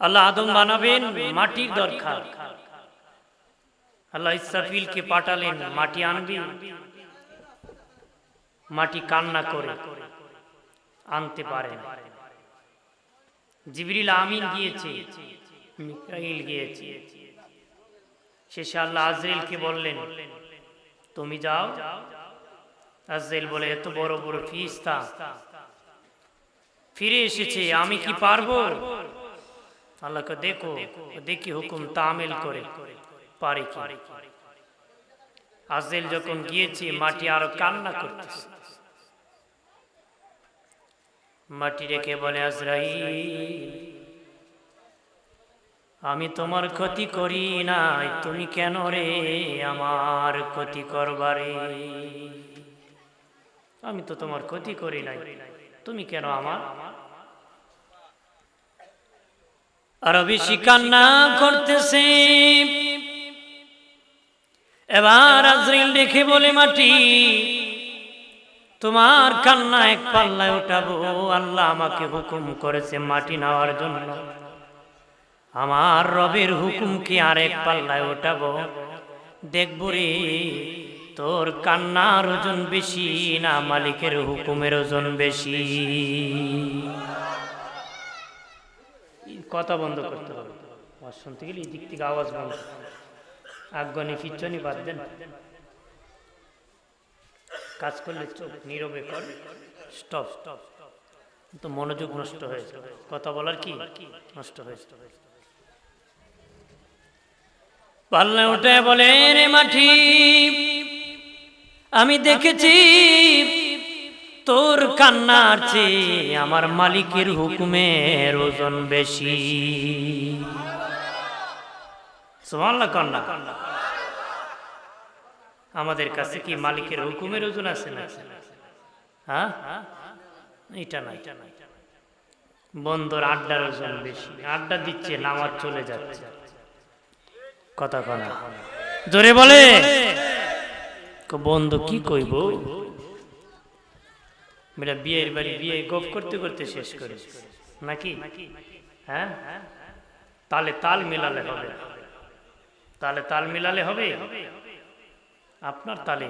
আল্লাহ আদম বানাবেন মাটির দরকার। আল্লাহ ইসরাফিলকে পাঠালেন, মাটি আনবি। মাটি কান্না করে আনতে পারে জিবরিল আমিন গিয়েছে, মিকাইল গিয়েছে। শেষে আল্লাহ আজরেলকে বললেন, তুমি যাও? আজরেল বলে, এত বড় বড় ফিস্তা ফিরে এসেছে, আমি কি পারব? আল্লাহকে দেখো, দেখি হুকুম তামিল করে। পারি কি? আজরেল যখন গিয়েছি, মাটি আরও কান্না করতেছে। মাটি রেখে বলে, আজরাইল, আমি তোমার ক্ষতি করি নাই, তুমি কেন রে আমার ক্ষতি করবারে আমি তো তোমার ক্ষতি করি নাই, তুমি কেন আমার আরও বেশি কান্না করতেছে। এবার আজরিল দেখে বলে মাটি, তোমার কান্না এক পাল্লায় উঠাবো, আল্লাহ আমাকে হুকুম করেছে মাটি নেওয়ার জন্য। আমার রবের হুকুম কি আর এক পাল্লায় ওঠাবো দেখব রে, তোর কান্নার ওজন বেশি না, মালিকের হুকুমের ওজন বেশি। কথা বন্ধ করতে হবে। শুনতে গেলে এই দিক থেকে আওয়াজ বন্ধ। আজ্ঞানি ফিচ্ছনি বাদ দেন। কাজ করলে চোখ নীরবে কর। স্টপ। স্টপ তো মনোযোগ নষ্ট হয়েছে কথা বলার কি? নষ্ট হয়েছে পাল্লা উঠে বলে, রে মাঠি, আমি দেখেছি তোর কান্নার চেয়ে আমার মালিকের হুকুমের ওজন বেশি। কান্না। আমাদের কাছে কি মালিকের হুকুমের ওজন আছে না হ্যাঁ? এটা বন্ধুর আড্ডার ওজন বেশি। আড্ডা দিচ্ছে, নামাজ চলে যাচ্ছে। কথা কনা জোরে বলে। বন্ধু কি কইব? মেয়েরা বিয়ের বাড়ি বিয়ে গপ করতে করতে শেষ করে নাকি হ্যাঁ তালে তাল মিলালে হবে তালে তাল মিলালে হবে আপনার তালে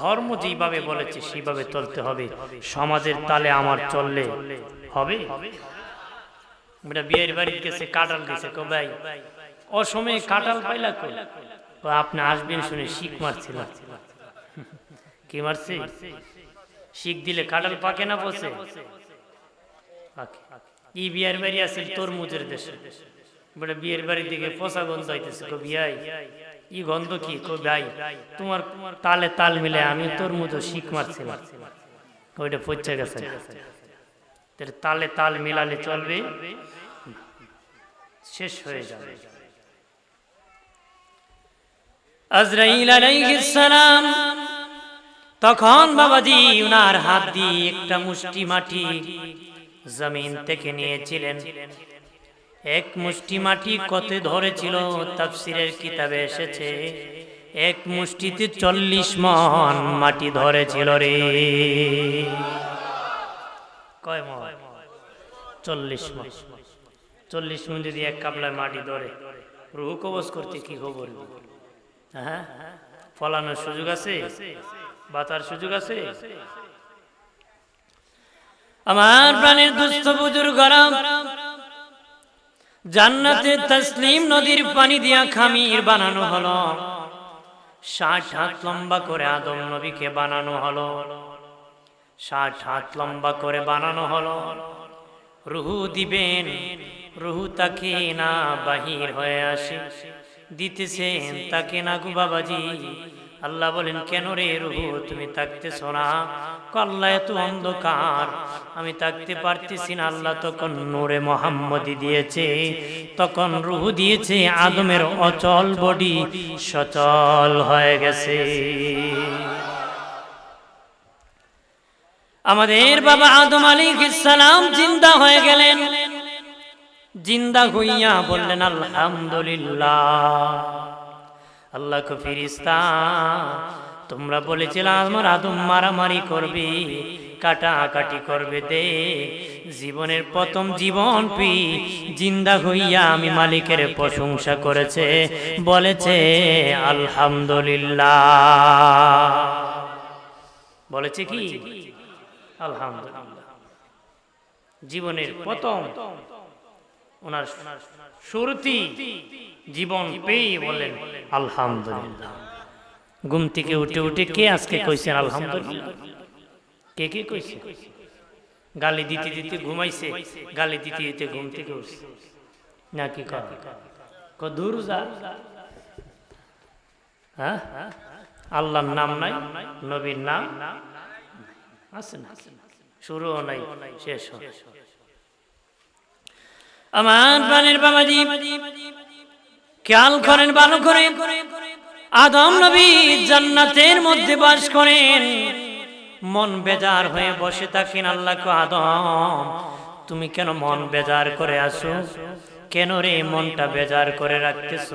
ধর্ম যেভাবে বলেছে সেইভাবে চলতে হবে সমাজের তালে আমার চললে হবে। মেয়েরা বিয়ের বাড়ি গেছে কাটাল গেছে কো ভাই? অসময়ে কাটাল পাইলা কই? আপনি আসবেন শুনে শিখ মারছিল কি মারছে? শিখ দিলে কাটাল পাকে না বসে? ই বিয়ের বাড়ি আছে তরমুজের দেশে। বলে বিয়ের বাড়ির দিকে পচা গন্ধ হইতেছে কো বিয়াই ই গন্ধ কি? কো ভাই তোমার তালে তাল মিলে আমি তরমুজ শিখ মারছি ওইটা পচে গেছে। তালে তাল মিলালে চলবে। শেষ হয়ে যাবে। আজরাইল আলাইহিস সালাম তখন বাবাজি উনার হাত দিয়ে একটা মুষ্টি মাটি জমিন থেকে নিয়েছিলেন। এক মুষ্টি মাটি কত ধরেছিল তাফসিরের কিতাবে এসেছে এক মুষ্টিতে চল্লিশ মন মাটি ধরেছিল রে। কয় মন? চল্লিশ মন। চল্লিশ মন। যদি এক কাপলায় মাটি ধরে রুহু কবচ করতে কি খবর? হ্যাঁ? ফলানোর সুযোগ আছে। বাতার সুযোগ আছে? আমার প্রাণের দুস্থ বুজুর গরম জান্নাতে তসলিম নদীর পানি দিয়া খামির বানানো হলো। ষাট হাত লম্বা করে আদম নবীকে বানানো হলো। ষাট হাত লম্বা করে বানানো হলো। রুহু দিবেন, রুহু তাকে না বাহির হয়ে আসে। দিতেছেন তাকে না গু বাবাজি। আল্লাহ বলেন, কেন রে রুহু, তুমি থাকতেছ না? কল্লা এত অন্ধকার। আমি থাকতে পারতেছি না, আল্লাহ তখন নূরে মোহাম্মদি দিয়েছে। তখন রুহু দিয়েছে আদমের অচল বডি। সচল হয়ে গেছে। আমাদের বাবা আদম আলী সালাম জিন্দা হয়ে গেলেন। জিন্দা হইয়া বললেন, আলহামদুলিল্লাহ। আল্লাহ ফিরিস্তা তোমরা বলেছিলে আমার আদম মারামারি করবে, কাটাকাটি করবে দে। জীবনের প্রথম জীবন পি জিন্দা হইয়া আমি মালিকের প্রশংসা করেছে, বলেছে, আলহামদুলিল্লাহ। বলেছে কি? আলহামদুলিল্লাহ। জীবনের প্রথম, ওনার শুরুতি জীবন পেয়ে বলেন আলহামদুলিল্লাহ। ঘুম থেকে উঠে উঠে কে আজকে কইছেন আলহামদুলিল্লাহ? কে কে কইছে? গালি দিতে দিতে ঘুমাইছে গালি দিতে দিতে ঘুম থেকে উঠছে। নাকি ক দূর যা। হ্যাঁ? আল্লাহর নাম নাই নবীর নাম আছে না শুরুও নাই শেষ আমার প্রাণের বাবাজি খেয়াল করেন, ভালো করে। আদম নবী জান্নাতের মধ্যে বাস করেন। মন বেজার হয়ে বসে থাকেন আল্লাহকে আদম। তুমি কেন মন বেজার করে আসো কেন রে মনটা বেজার করে রাখতেছ?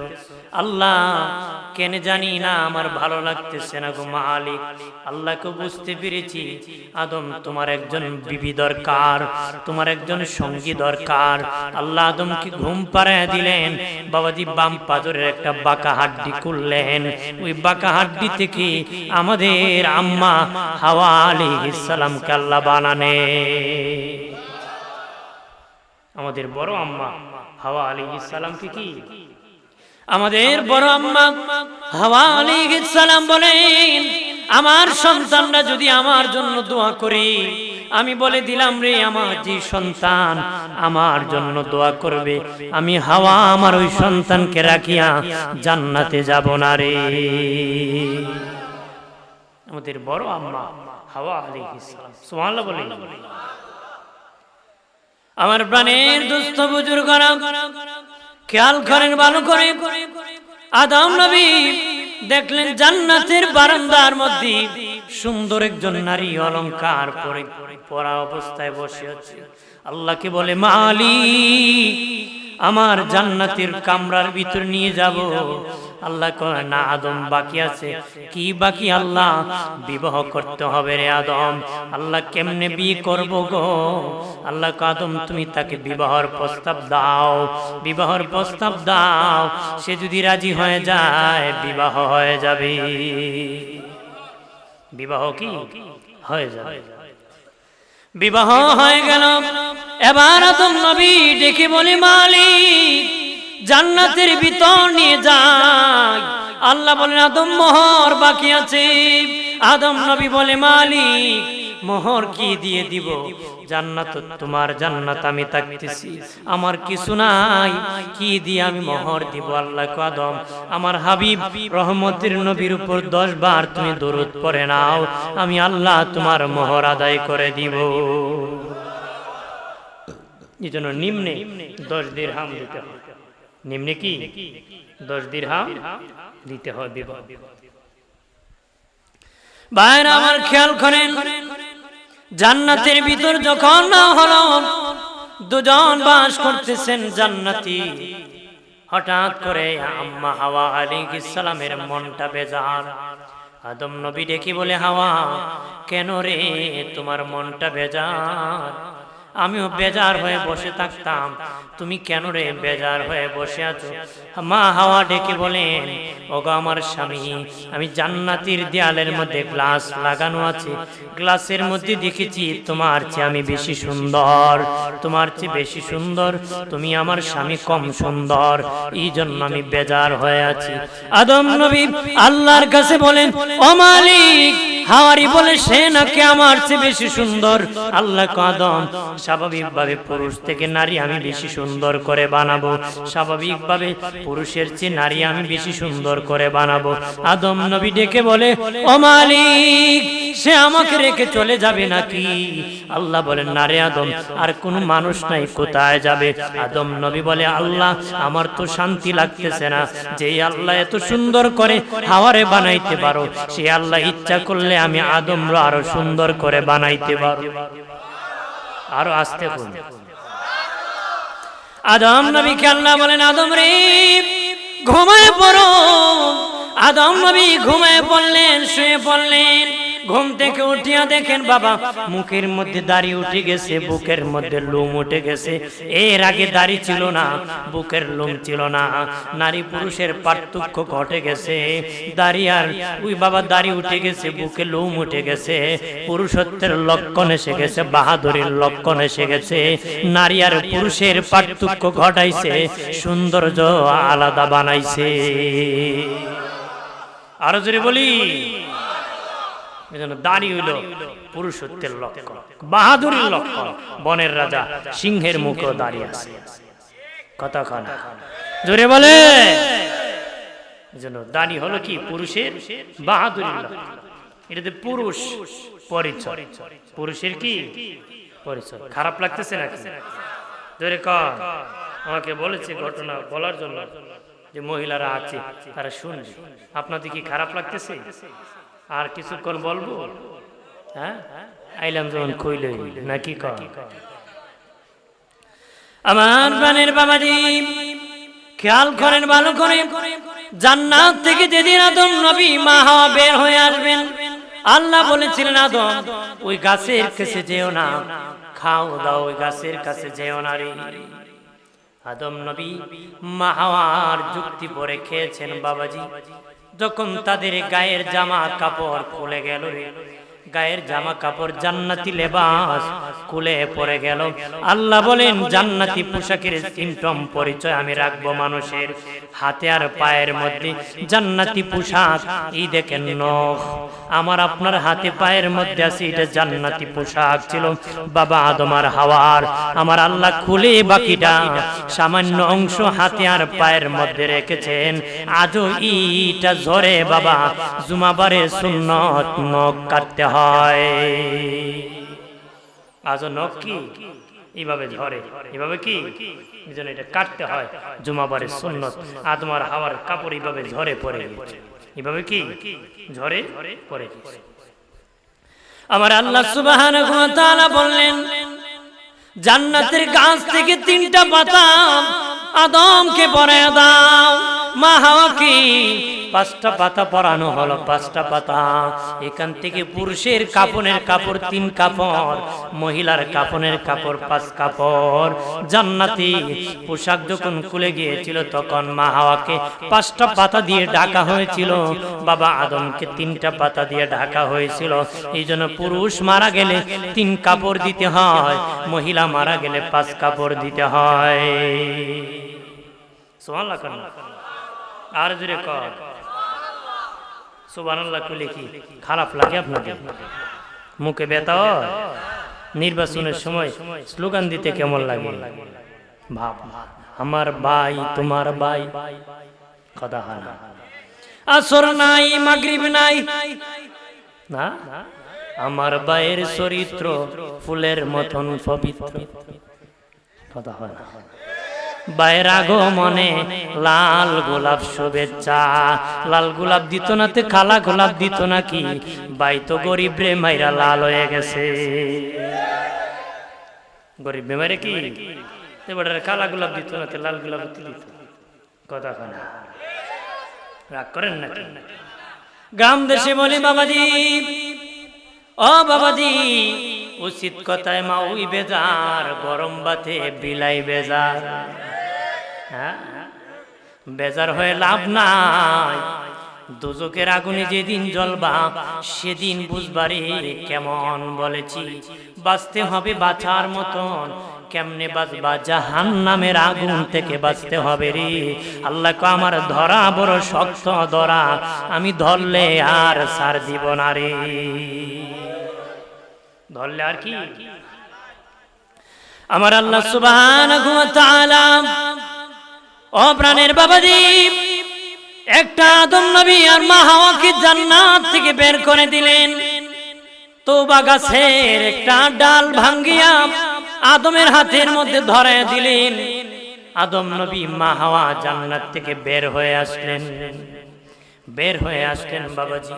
আল্লাহ, কেন জানি না আমার ভালো লাগতেছে না গো মালিক। আল্লাহকে বুঝতে পেরেছি, আদম তোমার একজন বিবি দরকার, তোমার একজন সঙ্গী দরকার। আল্লাহ আদমকে ঘুম পাড়ায় দিলেন, বাবাজি বাম পাজরের একটা বাঁকা হাড্ডি করলেন ওই বাঁকা হাড্ডি থেকে আমাদের আম্মা হাওয়া আলী ইসালামকে আল্লাহ বানানে। আমাদের বড় আম্মা। হাওয়া আলী ইসালামকে কি আমাদের বড় আম্মা হাওয়া আলী ইসালাম বলেন, আমার সন্তানরা যদি আমার জন্য দোয়া করে, আমি বলে দিলাম রে, আমার যে সন্তান আমার জন্য দোয়া করবে, আমি হাওয়া আমার ওই সন্তানকে রাখিয়া জান্নাতে যাব না রে। আমাদের বড় আম্মা হাওয়া আলী ইসলাম সুবহানাল্লাহ বলেন। আমার প্রাণের দুস্থ বুজুর্গরা খেয়াল করেন ভালো করে। আদম নবী দেখলেন জান্নাতের বারান্দার মধ্যে সুন্দর একজন নারী অলংকার পরে পরা অবস্থায় বসে আছে। আল্লাহকে বলে মালি আমার জান্নাতের কামরার ভিতর নিয়ে যাব। আল্লাহ কয়, না, আদম, বাকি আছে। কি বাকি আল্লাহ? বিবাহ করতে হবে রে আদম। আল্লাহ কেমনে বিয়ে করব গো? আল্লাহ আদম, তুমি তাকে বিবাহর প্রস্তাব দাও। বিবাহর প্রস্তাব দাও। সে যদি রাজি হয়ে যায়, বিবাহ হয়ে যাবে। বিবাহ কি? হয়ে যাবে। বিবাহ হয়ে গেল। এবার আদম নবী ডেকে বলি, মালিক জান্নাতের ভিতর নিয়ে যায় আল্লাহ বলেন আদম মোহর বাকি আছে। আদম নবী বলে মালিক মোহর কি দিয়ে দিব? জান্নাত তোমার জান্নাত আমি থাকতেছি। আমার কিছু নাই। কি দিয়ে আমি মোহর দিব? আল্লাহ আদম আমার হাবিব রহমতের নবীর উপর দশ বার তুমি দরুদ পড়ে নাও। আমি আল্লাহ তোমার মোহর আদায় করে দিব। এই জন্য নিম্নে দশ দিন হাম দিতে হয় নিম্নে কি? দশ দিন হাম দিতে হবে। বাইরে আমার খেয়াল করেন, জান্নাতের ভিতর যখন না হলো, দুজন বাস করতেছেন জান্নাতি। হঠাৎ করে আম্মা হাওয়া আলী ইসালামের মনটা বেজার। আদম নবী ডেকে বলে, হাওয়া, কেন রে, তোমার মনটা বেজার? আমিও বেজার হয়ে বসে থাকতাম। তুমি কেন রে বেজার হয়ে বসে আছো? মা হাওয়া ডেকে বলেন, ওগো আমার স্বামী, আমি জান্নাতির দেয়ালের মধ্যে গ্লাস লাগানো আছে। গ্লাসের মধ্যে দেখেছি তোমার চেয়ে আমি বেশি সুন্দর। তোমার চেয়ে বেশি সুন্দর, তুমি আমার স্বামী কম সুন্দর। এই জন্য আমি বেজার হয়ে আছি। আদম নবী আল্লাহর কাছে বলেন, ও মালিক হাওয়ারি বলে সে নাকি আমার চেয়ে বেশি সুন্দর? আল্লাহ কাদম, স্বাভাবিকভাবে পুরুষ থেকে নারী আমি বেশি সুন্দর করে বানাবো। স্বাভাবিকভাবে পুরুষের চেয়ে নারী আমি বেশি সুন্দর করে বানাবো। আদম নবী ডেকে বলে, ও মালিক, সে আমাকে রেখে চলে যাবে নাকি? আল্লাহ বলেন, না রে আদম, আর কোন মানুষ নাই, কোথায় যাবে? আদম নবী বলে, আল্লাহ, আমার তো শান্তি লাগতেছে না। যে আল্লাহ এত সুন্দর করে হাওয়ারে বানাইতে পারো, সে আল্লাহ ইচ্ছা করলে আমি আদমরা আরও সুন্দর করে বানাইতে পারো আরও আসতে আদম নবীকে আল্লাহ বলেন, আদম রে, ঘুমায় পড়ো। আদম নবী ঘুমায় পড়লেন, শুয়ে পড়লেন। ঘুম থেকে উঠিয়া দেখেন বাবা, মুখের মধ্যে দাড়ি উঠে গেছে, বুকের মধ্যে লোম উঠে গেছে। এর আগে দাড়ি ছিল না, বুকের লোম ছিল না। নারী পুরুষের পার্থক্য ঘটে গেছে। দাড়ি আর ওই বাবা দাড়ি উঠে গেছে, বুকে লোম উঠে গেছে। পুরুষত্বের লক্ষণ এসে গেছে, বাহাদুরের লক্ষণ এসে গেছে। নারী আর পুরুষের পার্থক্য ঘটাইছে, সৌন্দর্য আলাদা বানাইছে। আরও জোরে বলি। এজন্য দাড়ি হইল পুরুষত্বের লক্ষণ। বাহাদুরের লক্ষণ। বনের রাজা সিংহের মুখও দাঁড়িয়ে আছে। কতক্ষণ জোরে বলে। এজন্য দাড়ি হলো কি? পুরুষের বাহাদুরের লক্ষণ। এটাতে পুরুষ পরিচয়। পুরুষের কি? পরিচয়। খারাপ লাগতেছে নাকি? জোরে ক। আমাকে বলেছে ঘটনা বলার জন্য যে মহিলারা আছে তারা শুনবে। আপনাদের কি খারাপ লাগতেছে? আর কিছুক্ষণ বলব? হ্যাঁ? আইলাম যখন কইলে, নাকি ক আমার প্রাণের বাবাজি, খেয়াল করেন ভালো করে, জান্নাত থেকে যেদিন আদম নবী মা হাওয়া বের হয়ে আসবেন, আল্লাহ বলেছিলেন, আদম, ওই গাছের কাছে যেও না, খাও, দাও, ওই গাছের কাছে যেও না রে। আদম নবী মা হাওয়ার যুক্তি পরে খেয়েছেন বাবাজি। যখন তাদের গায়ের জামা কাপড় খুলে গেল গায়ের জামা কাপড় জান্নাতি লেবাস খুলে পড়ে গেল। আল্লাহ বলেন, জান্নাতি পোশাকের সিমটম পরিচয় আমি রাখব মানুষের হাতে আর পায়ের মধ্যে। জান্নাতি পোশাক, এই দেখেন নখ। আমার আপনার হাতে পায়ের মধ্যে আছে, এটা জান্নাতি পোশাক ছিল। বাবা আদম আর হাওয়ার আমার আল্লাহ খুলে বাকিটা সামান্য অংশ হাতে আর পায়ের মধ্যে রেখেছেন। আজও ইটা ঝরে বাবা, জুমাবারে সুন্নত নখ কাটতে হয়। ঝরে। আমার আল্লাহ বললেন জান্নাতের গাছ থেকে তিনটা পাতা আদমকে পরে দাও। মা পাঁচটা পাতা পরানো হলো, পাঁচটা পাতা। এখান থেকে পুরুষের কাপনের কাপড়, তিন কাপড়। মহিলার কাপনের কাপড়, পাঁচ কাপড়। জান্নাতি পোশাক যখন খুলে গিয়েছিল, তখন মা হাওয়াকে পাঁচটা পাতা দিয়ে ঢাকা হয়েছিল। বাবা আদমকে তিনটা পাতা দিয়ে ঢাকা হয়েছিল। এই জন্য পুরুষ মারা গেলে তিন কাপড় দিতে হয়, মহিলা মারা গেলে পাঁচ কাপড় দিতে হয়। সোহান আর জুড়ে কর। সুবহানাল্লাহ কইলে কি খারাপ লাগে আপনাদের মুখে ব্যথা? নির্বাচনের সময় স্লোগান দিতে কেমন লাগে? ভাব। আমার ভাই, তোমার ভাই। কথা হয় না। আসর নাই, মাগরিব নাই। না? আমার ভাইয়ের চরিত্র ফুলের মতন পবিত্র। কথা হয় না। বাইর মনে লাল গোলাপ শুভেচ্ছা। লাল গোলাপ দিত না তে, কালা গোলাপ দিত নাকি বাই তো গরিব রে, মাইরা লাল হয়ে গেছে। গরিব বেমারে কি? কালা গোলাপ দিত না তে, লাল গোলাপ দিত। কথা খানা রাগ করেন নাকি? গ্রাম দেশে বলি বাবাজি, ও বাবাজি উচিত কথায় মা ওই বেজার, গরম বাতে বিলাই বেজার। হ্যাঁ? বেজার হয়ে লাভ নাই। দুজকের আগুনে যেদিন জ্বলবা, সেদিন বুঝবারে কেমন বলেছি। বাঁচতে হবে বাঁচার মতন, কেমনে বাঁচবা? জাহান নামের আগুন থেকে বাঁচতে হবে রে। আল্লাহ আমার ধরা বড় শক্ত ধরা, আমি ধরলে আর সার দিব না রে। ধরলে আর কি? আমার আল্লাহ তাআলা ও প্রাণের বাবাজি একটা আদম নবী আর মা জান্নাত থেকে বের করে দিলেন। তোবা গাছের একটা ডাল ভাঙ্গিয়া আদমের হাতের মধ্যে ধরে দিলেন। আদম নবী মা হাওয়া জান্নাত থেকে বের হয়ে আসলেন। বের হয়ে আসলেন বাবাজি।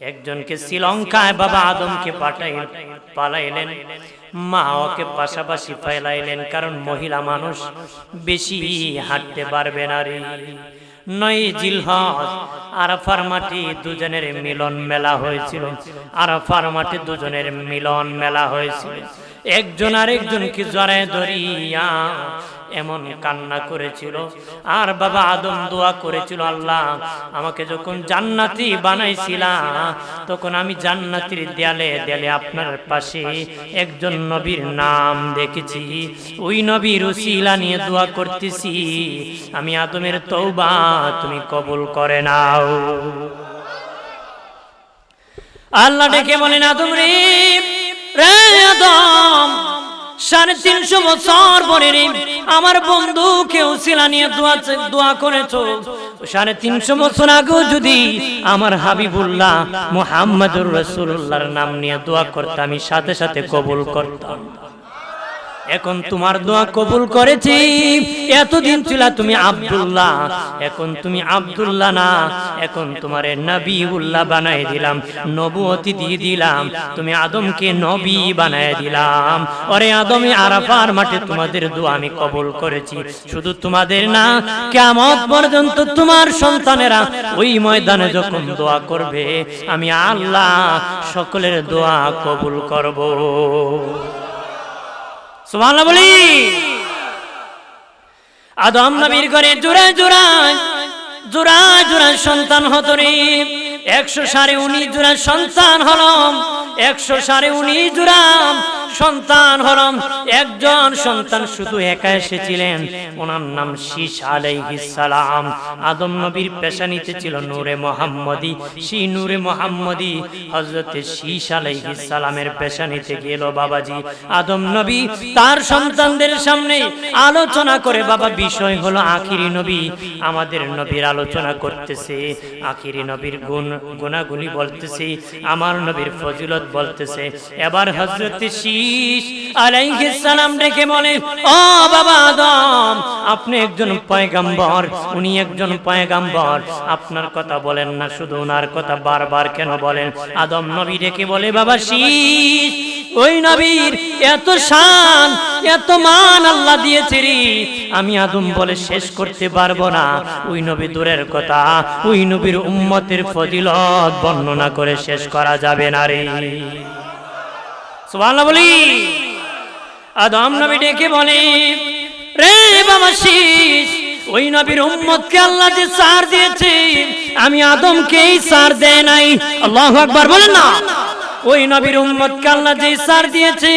একজনকে শ্রীলঙ্কায় বাবা আদমকে পাঠাই পালাইলেন। মা ওকে পাশাপাশি ফেলাইলেন, কারণ মহিলা মানুষ বেশি হাঁটতে পারবে না রে। নয় জিলহজ, আরাফার মাটি দুজনের মিলন মেলা হয়েছিল। আরাফার মাটি দুজনের মিলন মেলা হয়েছিল। একজন আরেকজনকে জড়ায় ধরিয়া এমন কান্না করেছিল। আর বাবা আদম দোয়া করেছিল, আল্লাহ, আমাকে যখন জান্নাতি বানাইছিলা, তখন আমি জান্নাতির দেয়ালে দেয়ালে আপনার পাশে একজন নবীর নাম দেখেছি। ওই নবীর উসিলা নিয়ে দোয়া করতেছি। আমি আদমের তৌবা তুমি কবুল করে নাও। আল্লাহ ডেকে বলেন, আদম রে আদম সাড়ে তিনশো বছর পরে আমার বন্ধু কেউ শিলা নিয়ে দোয়া দোয়া করেছ। সাড়ে তিনশো বছর আগেও যদি আমার হাবিবুল্লাহ মোহাম্মদুর রসুল্লাহর নাম নিয়ে দোয়া করতাম, আমি সাথে সাথে কবুল করতাম। এখন তোমার দোয়া কবুল করেছি। এতদিন ছিল তুমি আব্দুল্লাহ। এখন তুমি আব্দুল্লাহ না। এখন তোমারে নবীউল্লাহ বানাই দিলাম। নবুয়তি দিয়ে দিলাম। তুমি আদমকে নবী বানাই দিলাম। ওরে আদমে আরাফার মাঠে তোমাদের দোয়া আমি কবুল করেছি। শুধু তোমাদের না কেমন পর্যন্ত তোমার সন্তানেরা ওই ময়দানে যখন দোয়া করবে, আমি আল্লাহ সকলের দোয়া কবুল করব। আদম নবীর ঘরে জোড়া জোড়া জোড়া জোড়া সন্তান হতো একশো সাড়ে উনিশ জোড়া সন্তান হলম, একশো সাড়ে উনিশ জোড়া সন্তান হলম। একজন সন্তান শুধু একা এসেছিলেন, ওনার নাম শীষ সালাম। আদম নবীর পেশানিতে ছিল নূরে মোহাম্মদী। সেই নূরে মোহাম্মদী হজরতে শীষ সালামের পেশানিতে গেল বাবাজি। আদম নবী তার সন্তানদের সামনে আলোচনা করে, বাবা, বিষয় হলো আখিরি নবী। আমাদের নবীর আলোচনা করতেছে। আখিরি নবীর গুণ গুণাগুণি বলতেছে, আমার নবীর ফজিলত বলতেছে। এবার হজরত শীষ আলাইহিস সালাম ডেকে বলে, ও বাবা আদম, আপনি একজন পয়গাম্বর, উনি একজন পয়গাম্বর। আপনার কথা বলেন না, শুধু ওনার কথা বারবার কেন বলেন? আদম নবী ডেকে বলে, বাবা শীষ ওই নবীর এত শান, এত মান আল্লাহ দিয়েছে রে। আমি আদম বলে শেষ করতে পারব না। ওই নবী দূরের কথা, ওই নবীর উম্মতের ফজিলত বর্ণনা করে শেষ করা যাবে না রে। সুবহানাল্লাহ বলি। আদম নবী ডেকে বলে, রে বাবা ওই নবীর উম্মতকে আল্লাহ যে সার দিয়েছে, আমি আদমকেই সার দেয় নাই। আল্লাহু আকবার বলেন না। ওই নবীর উম্মতকে আল্লাহ যে সার দিয়েছে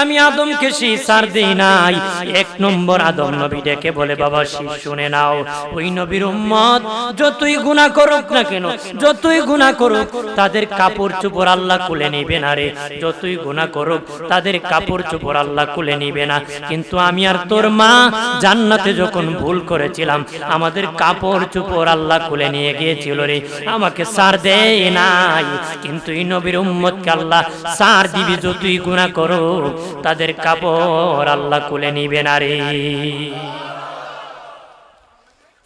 আমি আদমকে সার দেই নাই। এক নম্বর আদম নবী ডেকে বলে, বাবা শুনে নাও। ওই নবীর উম্মত যতই গুনাহ করুক না কেন, যতই গুনাহ করুক, তাদের কাপড় চোপড় আল্লাহ খুলে নিবে না রে। যতই গুনাহ করুক, তাদের কাপড় চোপড় আল্লাহ খুলে নিবে না। কিন্তু আমি আর তোর মা জান্নাতে যখন ভুল করেছিলাম, আমাদের কাপড় চোপড় আল্লাহ খুলে নিয়ে গিয়েছিল রে। আমাকে সার দেয় নাই। কিন্তু এই নবীর উম্মতকে আল্লাহ সার দিবি যতই গুনাহ করো তাদের কাপড় আল্লাহ কুলে নিবে না রে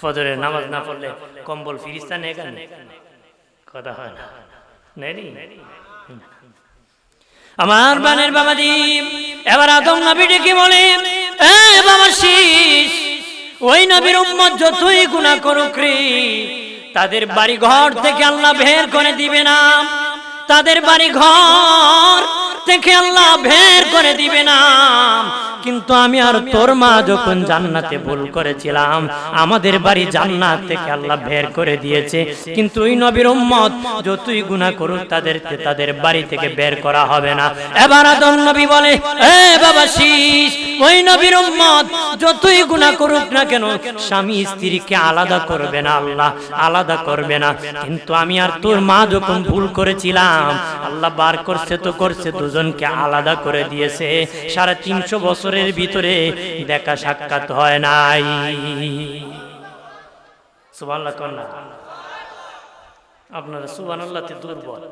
ফজরের নামাজ না পড়লে কম্বল ফিরিস্তা নেই কেন? কথা হয় না। নেই আমার বানের বাবা বাবাজি এবার আদম নবী ডেকে বলে বাবা শীষ ওই নবীর উম্মত যতই গুনাহ করুক রে, তাদের বাড়ি ঘর থেকে আল্লাহ বের করে দিবে না তাদের বাড়ি ঘর থেকে আল্লাহ ভের করে দিবে না। কিন্তু আমি আর তোর মা যখন জান্নাতে ভুল করেছিলাম আমাদের বাড়ি জান্নাত থেকে আল্লাহ বের করে দিয়েছে। কিন্তু ওই নবীর উম্মত যতই গুনাহ করুক তাদেরকে তাদের বাড়ি থেকে বের করা হবে না। এবার আদম নবী বলে এ বাবা শীষ ওই নবীর উম্মত যতই গুনাহ করুক না কেন স্বামী স্ত্রীকে আলাদা করবে না আল্লাহ আলাদা করবে না। কিন্তু আমি আর তোর মা যখন ভুল করেছিলাম আল্লাহ বার করছে তো করছে দুজনকে আলাদা করে দিয়েছে সাড়ে তিনশো বছরের ভিতরে দেখা সাক্ষাৎ হয় নাই। আপনারা সুবহানাল্লাহতে দুর্বল।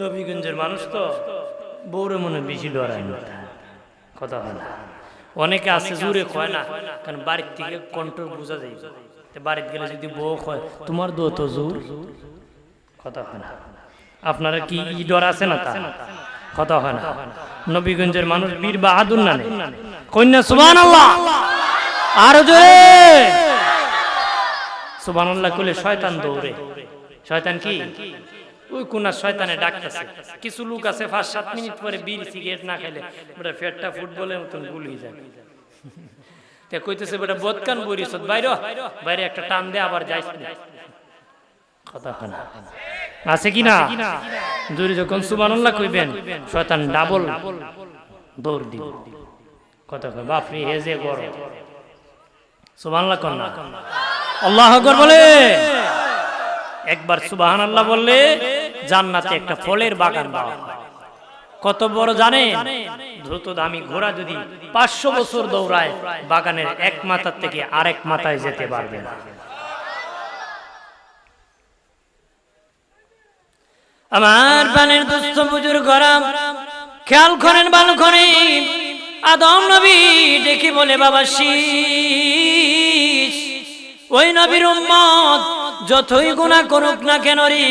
নবীগঞ্জের মানুষ তো বউরে মনে বেশি ডরায় না। কথা হয় না। অনেকে আছে জোরে কয় না, কারণ বাড়ির থেকে কন্ট্রোল বোঝা যায়। বাড়িতে গেলে যদি বউ কয়, তোমার দো তো জোর কথা হয় না। আপনারা কি ডর আছে না তা? কথা হয় না। নবীগঞ্জের মানুষ বীর বাহাদুর না নেই কন্যা সুবহান আল্লাহ আরও জোরে। সুবহানাল্লাহ করলে শয়তান দৌড়ে। শয়তান কি? ওই কোনার শয়তানে ডাকতেছে। কিছু লোক আছে পাঁচ সাত মিনিট পরে বিড়ি সিগারেট না খাইলে বেটা পেটটা ফুটবলের মতন গুল হয়ে যায়। তে কইতেছে বেটা বদকান বরিস বাইরে বাইরে একটা টান দে আবার যাইস কথা হয় না। আছে কি না জোরে যখন সুবহানাল্লাহ কইবেন। শয়তান ডাবল দৌড় দিব। কয়, বাপরে হে যে গরম সুবহানাল্লাহ কোন না। আল্লাহ আকবার বলে। একবার সুবহানাল্লাহ বললে জান্নাতে একটা ফলের বাগান দেওয়া কত বড় জানে দ্রুত দামি ঘোড়া যদি পাঁচশো বছর দৌড়ায়, বাগানের এক মাথার থেকে আরেক মাথায় যেতে পারবে না। আমার বানের দুস্থ বুজুর গরম খেয়াল করেন ভালো করে আদম নবী ডেকে বলে, বাবা শীষ ওই নবীর উম্মত যতই গুণা করুক না কেন রে,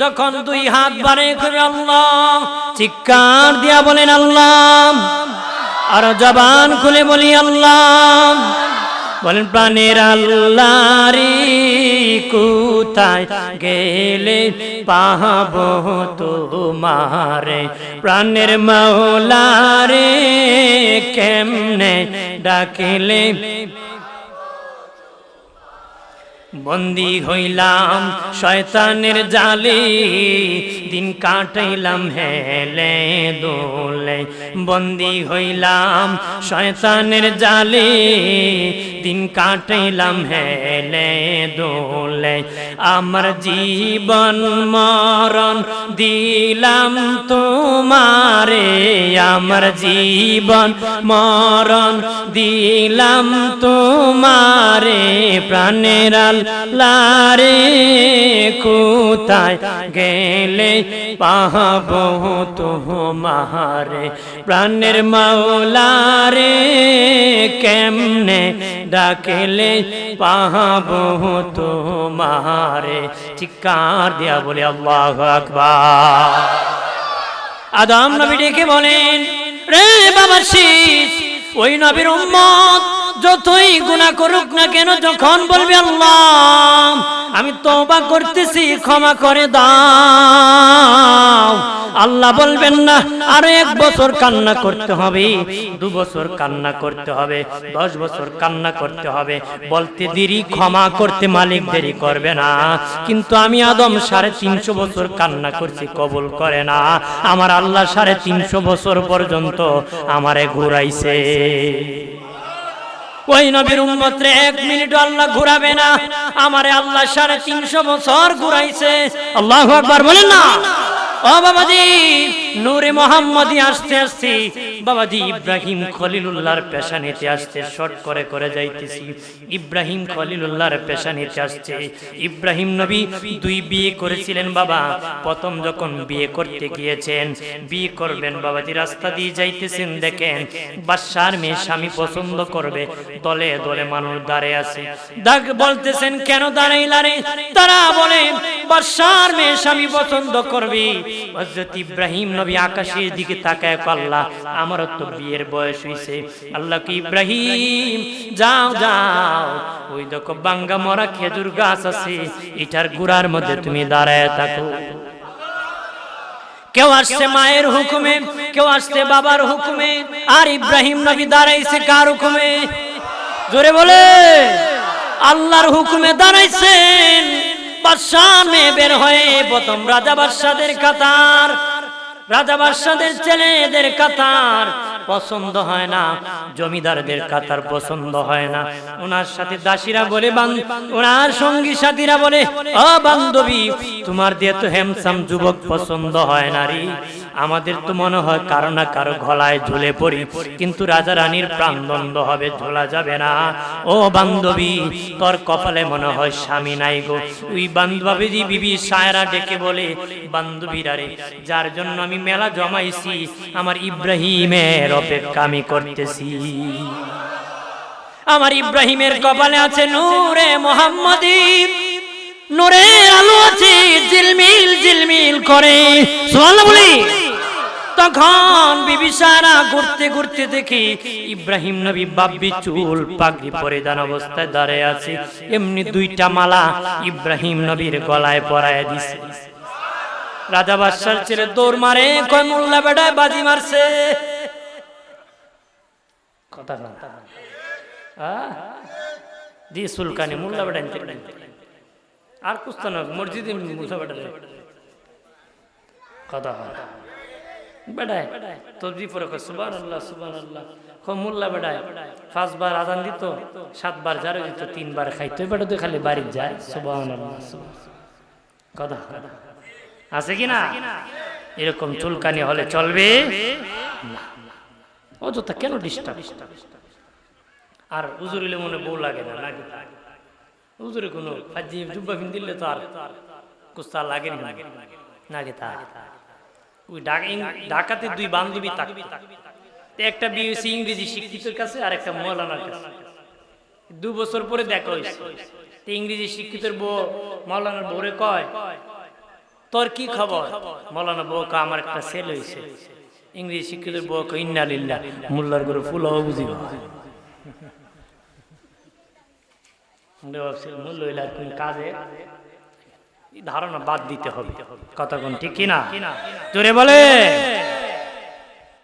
যখন দুই হাত বাড়ে করে আল্লাহ, চিৎকার দিয়া বলেন, আল্লাহ। আর জবান খুলে বলি, আল্লাহ। বলেন, প্রাণের আল্লাহ রে কোথায় গেলে পাহাব তোমারে? প্রাণের মৌলারে কেমনে ডাকিলে? বন্দি হইলাম শয়তানের জালে, দিন কাটাইলাম হেলে দোলে। বন্দি হইলাম শয়তানের জালে। দিন কাটাইলাম হেলে দোলে। আমার জীবন মরণ দিলাম তোমারে। আমার জীবন মরণ দিলাম তোমারে। প্রাণের লারে কোথায় গেলে পাহাব তোমারে প্রাণের মাওলারে কেমনে ডাকেলে পাহাব তোমারে? চিৎকার দিয়া বলে আল্লাহ আকবার। আদম নবী ডেকে বলেন রে বাবা শীষ ওই নবীর উম্মত যতই গুনাহ করুক না কেন যখন বলবে আল্লাহ তওবা করতেছি, ক্ষমা করে দাও। আল্লাহ বলবেন না, আরও এক বছর কান্না করতে হবে, দু বছর কান্না করতে হবে, দশ বছর কান্না করতে হবে। বলতে দেরি, ক্ষমা করতে মালিক দেরি করবে না। কিন্তু আমি আদম সাড়ে তিনশো বছর কান্না করছি, কবুল করে না। আমার আল্লাহ সাড়ে তিনশো বছর পর্যন্ত আমারে ঘুরাইছে। ওই নবীর উম্মতরে এক মিনিট আল্লাহ ঘুরাবে না। আমারে আল্লাহ সাড়ে তিনশো বছর ঘুরাইছে। আল্লাহ একবার বলেন না? ও বাবাজি নূরে মোহাম্মদি আসতে আসতে বাবাজি ইব্রাহিম খলিলুল্লাহর পেশা নিতে আসতে শর্ট করে করে যাইতেছি। ইব্রাহিম খলিলুল্লাহর পেশা নিতে আসছে ইব্রাহিম নবী দুই বিয়ে করেছিলেন বাবা। প্রথম যখন বিয়ে করতে গিয়েছেন, বিয়ে করবেন বাবাজি রাস্তা দিয়ে যাইতেছেন দেখেন, বাদশার মেয়ে স্বামী পছন্দ করবে, দলে দলে মানুষ দাঁড়িয়ে আছে। দাগ বলতেছেন, কেন দাঁড়াইলারে তারা বলে, বাদশার মেয়ে স্বামী পছন্দ করবে। হযরত ইব্রাহিম নবী আকাশের দিকে তাকায় আল্লাহ, আমারও তো বিয়ের বয়স হইছে। আল্লাহ কি ইব্রাহিম, যাও যাও। ওই দেখো বাঙ্গা মরা খেজুর গাছ আছে, এটার গুড়ার মধ্যে তুমি দাঁড়ায় থাকো। কেউ আসছে মায়ের হুকুমে, কেউ আসছে বাবার হুকুমে, আর ইব্রাহিম নবী দাঁড়াইছে কার হুকুমে? জোরে বলে, আল্লাহর হুকুমে দাঁড়াইছেন। বাদশাহ মেয়ে বের হয়ে প্রথম রাজা বাদশাদের কাতার। রাজা বাদশাদের ছেলেদের কাতার পছন্দ হয় না, জমিদারদের কাতার পছন্দ হয় না। ওনার সাথে দাসীরা বলে ওনার সঙ্গী সাথীরা বলে ও বান্ধবী, তোমার দিয়ে তো হ্যামসাম যুবক পছন্দ হয় না রে। আমাদের তো মনে হয় কারও না কারও গলায় ঝুলে পড়ি, কিন্তু রাজা রানীর প্রাণদণ্ড হবে, ঝোলা যাবে না। ও বান্ধবী, তোর কপালে মনে হয় স্বামী নাই গো। ওই বান্ধবী বিবি সায়রা ডেকে বলে, বান্ধবীরা রে, যার জন্য আমি মেলা জমাইছি, আমার ইব্রাহিমের অপেক্ষা আমি করতেছি। আমার ইব্রাহিমের কপালে আছে নূরে মোহাম্মদী, নূরের আলো আছে জিলমিল জিলমিল করে। সুবহানাল্লাহ বলি। তখন বিবিসারা ঘুরতে ঘুরতে দেখি ইব্রাহিম নবী বাব্বি চুল পাগড়ি পরিধান অবস্থায় দাঁড়িয়ে আছে। এমনি দুইটা মালা ইব্রাহিম নবীর গলায় পরায় দিছে। রাজা বাদশার ছেলে দৌড় মারে, কয়, মোল্লা বেড়ায় বাজি মারছে। কথা না? দি সুলকানি, মোল্লা বেড়ায় আর কুস্তা না মসজিদে মোল্লা বেড়ায় কথা হয় বেড়ায় তসবি পরে কয় সুবান আল্লাহ সুবান আল্লাহ মোল্লা বেড়ায়, পাঁচবার আজান দিত, সাতবার জারে দিত, তিনবার খাইতো। বেড়া তো খালি বাড়ি যায় সুবান আল্লাহ কথা। আছে কি না? এরকম চুলকানি হলে চলবে। অযথা কেন ডিস্টার্ব আর উজুরিলে মনে বউ লাগে না, নাকি? উজুরে কোনো জুব্বা ফিন দিলে তো আর কুস্তা লাগে না নাকি তা? ওই ঢাকা- ঢাকাতে দুই বান্ধবী থাকতো। একটা বিয়ে ইংরেজি শিক্ষিতের কাছে আর একটা মৌলানার কাছে। দু বছর পরে দেখা হয়েছে। ইংরেজি শিক্ষিতের বউ মৌলানার বউরে কয় তোর কি খবর? মৌলানা বউ আমার একটা সেল হয়েছে। ইংরেজি শিক্ষিতের বউ কয়, ইন্না লিল্লা মোল্লার করে ফুল বুঝিব মূল্য হইলে আর কোন কাজে ধারণা বাদ দিতে হবে। কথা কোন ঠিক কিনা? জোরে বলে।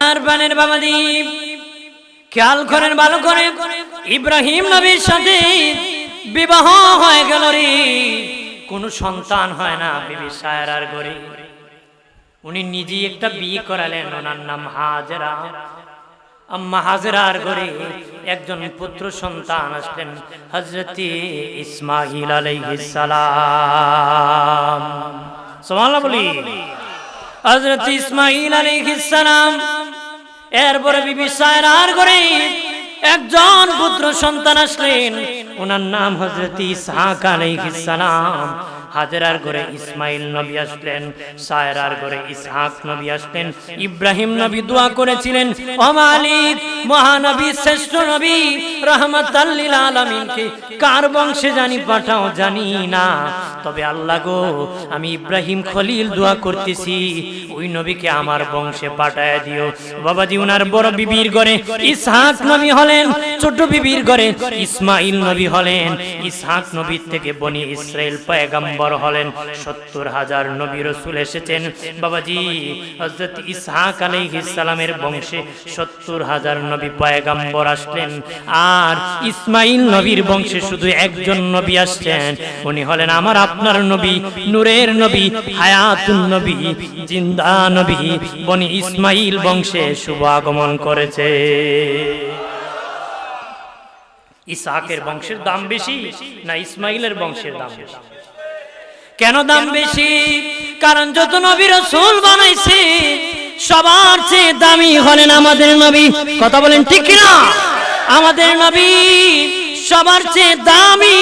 আর বানের বাবাদি খেয়াল করেন ভালো করে। ইব্রাহিম নবীর সাথে বিবাহ হয়ে গেল রে। কোনো সন্তান হয় না বিবি সায়রার ঘরে। উনি নিজেই একটা বিয়ে করালেন ওনার নাম হাজরা। আম্মা হাজরার ঘরে একজন পুত্র সন্তান আসলেন হজরতি ইসমাইল আলাইহিস সালাম। সুবহানাল্লাহ বলি। হজরত ইসমাইল আলাইহিস সালাম, এরপরে বিবি সায়রার ঘরে একজন পুত্র সন্তান আসলেন। ওনার নাম হজরত ইসহাক আলাইহিস সালাম। হাজেরার ঘরে ইসমাইল নবী আসলেন, সায়রার ঘরে ইসহাক নবী আসলেন, ইব্রাহিম নবী দোয়া করেছিলেন, ও মহানবী, শ্রেষ্ঠ নবী রহমতাল্লিল আলামিনকে কার বংশে জানি পাঠাও জানি না। তবে আল্লাহ গো, আমি ইব্রাহিম খলিল দোয়া করতেছি, ওই নবীকে আমার বংশে পাঠায় দিও। বাবাজি, উনার বড় বিবির ঘরে ইসহাক নবী হলেন, ছোট বিবির ঘরে ইসমাইল নবী হলেন। ইসহাক নবীর থেকে বনি ইসরায়েল পয়গাম্বর হলেন। সত্তর হাজার নবী রসুল এসেছেন। বাবাজি হজরত বংশে সত্তর হাজার নবী পয়গাম্বর আসলেন। আর ইসমাইল নবীর বংশে শুধু একজন নবী আসছেন উনি হলেন আমার আপনার নবী, নূরের নবী নবী, জিন্দা নবী, বনি ইসমাইল বংশে শুভ আগমন করেছে। ইসহাকের বংশের দাম বেশি না ইসমাইলের বংশের দাম বেশি? কেন দাম বেশি? কারণ যত নবীর রসুল বানাইছে সবার চেয়ে দামি হলেন আমাদের নবী। কথা বলেন ঠিক কিনা? আমাদের নবী সবার চেয়ে দামি।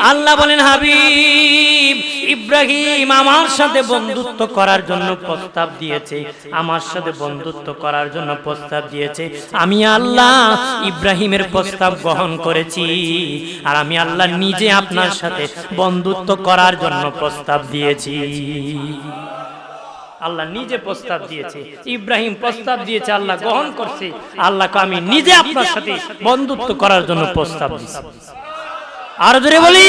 আল্লাহ বলেন হাবিব ইব্রাহিম আমার সাথে বন্ধুত্ব করার জন্য প্রস্তাব দিয়েছে, আমার সাথে বন্ধুত্ব করার জন্য প্রস্তাব দিয়েছে। আমি আল্লাহ ইব্রাহিমের প্রস্তাব গ্রহণ করেছি, আর আমি আল্লাহ নিজে আপনার সাথে বন্ধুত্ব করার জন্য প্রস্তাব দিয়েছি। আল্লাহ নিজে প্রস্তাব দিয়েছে, ইব্রাহিম প্রস্তাব দিয়েছে, আল্লাহ গ্রহণ করছে, আল্লাহকে আমি নিজে আপনার সাথে বন্ধুত্ব করার জন্য প্রস্তাব দিয়েছি। আর জোরে বলি।